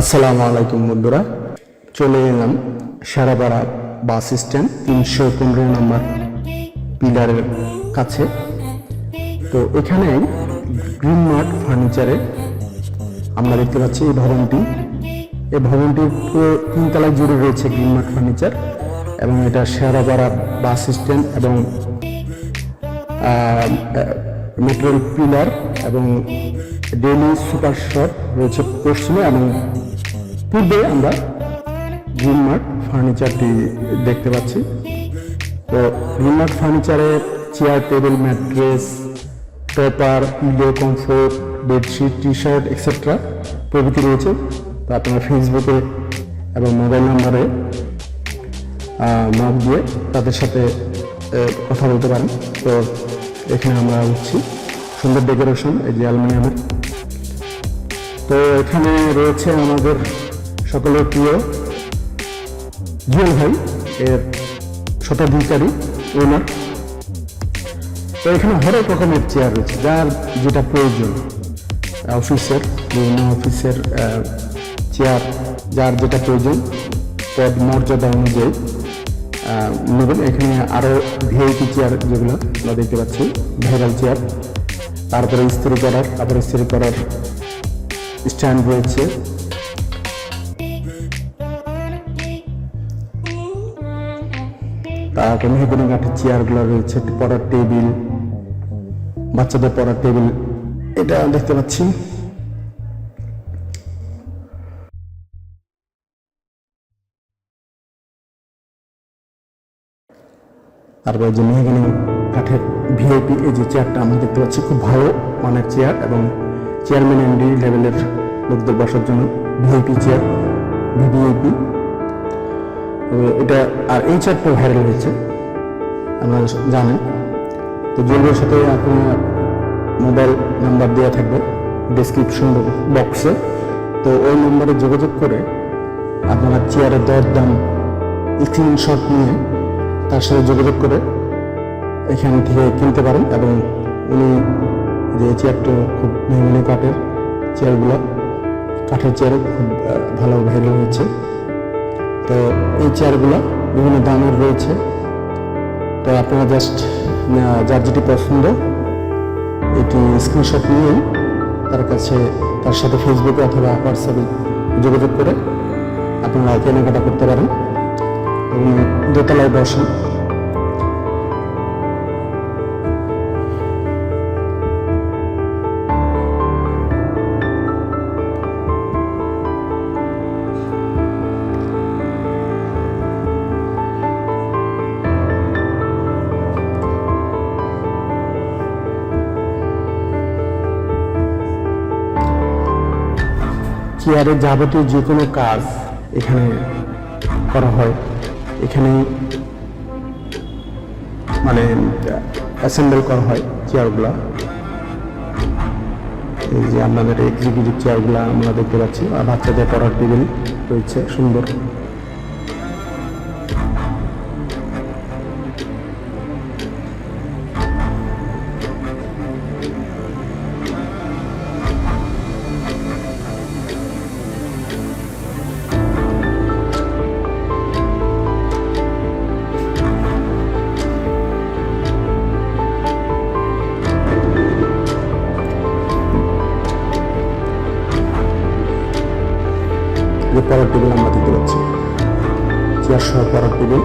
আসসালামু আলাইকুম বন্ধুরা, চলে এলাম সারাপাড়া বাস স্ট্যান্ড তিনশো পনেরো নম্বর পিলারের কাছে। তো এখানে গ্রিন মার্ট ফার্নিচারে আমরা দেখতে পাচ্ছি এই ভবনটি। এই ভবনটির পুরো তিনতলা জুড়ে রয়েছে গ্রিন মার্ট ফার্নিচার এবং এটা শেয়ারাপাড়া বাস স্ট্যান্ড এবং মেট্রোল পিলার এবং ডেলি সুপার শপ রয়েছে পশ্চিমে এবং পূর্বে আমরা গ্রিন মার্ট ফার্নিচারটি দেখতে পাচ্ছি। তো green mart ফার্নিচারে chair table mattress paper pillow comfort bedsheet T shirt etcetera প্রভৃতি রয়েছে। তো আপনারা ফেসবুকে এবং মোবাইল নাম্বারে নক দিয়ে তাদের সাথে কথা বলতে পারেন। তো এখানে আমরা উঠছি। সুন্দর ডেকোরেশন এই যে অ্যালুমিনিয়ামের। তো এখানে রয়েছে আমাদের সকলের প্রিয় জুয়েল ভাই, এর শতাধিকারী ওনার তো এখানে হরেক রকমের চেয়ার রয়েছে, যার যেটা প্রয়োজন অফিসের বিভিন্ন অফিসের চেয়ার যার যেটা প্রয়োজন, পদ মর্যাদা অনুযায়ী নেবেন। এখানে আরও ভিআইপি চেয়ার যেগুলো, আমরা দেখতে পাচ্ছি ভাইরাল চেয়ার তারপরে ইস্ত্রি করার, তারপরে ইস্ত্রি করার স্ট্যান্ড রয়েছে। তারপরে মেহগুনি কাঠের চেয়ারগুলো রয়েছে, পড়ার টেবিল, বাচ্চাদের পড়ার টেবিল, এটা দেখতে পাচ্ছি। তারপরে যে মেহগিনি কাঠের ভিআইপি এই যে চেয়ারটা আমরা দেখতে পাচ্ছি, খুব ভালো মানের চেয়ার এবং চেয়ারম্যান এমডি লেভেলের লোকদের বসার জন্য ভিআইপি চেয়ার ভিভিআইপি এটা আর এই চেয়ারটা ভাইরাল হয়েছে, আপনারা জানেন। তো জুয়েলের সাথে আপনার মোবাইল নাম্বার দেওয়া থাকবে ডিসক্রিপশন বক্সে তো ওই নম্বরে যোগাযোগ করে আপনারা চেয়ারের দর দাম স্ক্রিনশট নিয়ে তার সাথে যোগাযোগ করে এখান থেকে কিনতে পারেন এবং উনি যে চেয়ারটা খুব মেহমানি কাঠের চেয়ারগুলো কাঠের চেয়ার খুব ভালো ভাইরাল হয়েছে। তো এই চেয়ারগুলো বিভিন্ন দামের রয়েছে। তো আপনারা জাস্ট যার যেটি পছন্দ, এটি স্ক্রিনশট নিয়ে তার কাছে, তার সাথে ফেসবুকে অথবা হোয়াটসঅ্যাপে যোগাযোগ করে আপনারা কেনাকাটা করতে পারেন। এবং দোতলায় বসেন। চেয়ারের যাবতীয় যে কোনো কাজ এখানে করা হয়। এখানে মানে অ্যাসেম্বল করা হয় চেয়ারগুলা। এই যে আপনাদের এক্সিকিউটিভ চেয়ারগুলা আমরা দেখতে পাচ্ছি, আর বাচ্চাদের পড়ার টেবিল রয়েছে, সুন্দর। যে পড়ার টেবিল আমরা দেখতে পাচ্ছি। চেয়ার সহ পরের টেবিল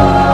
Lord.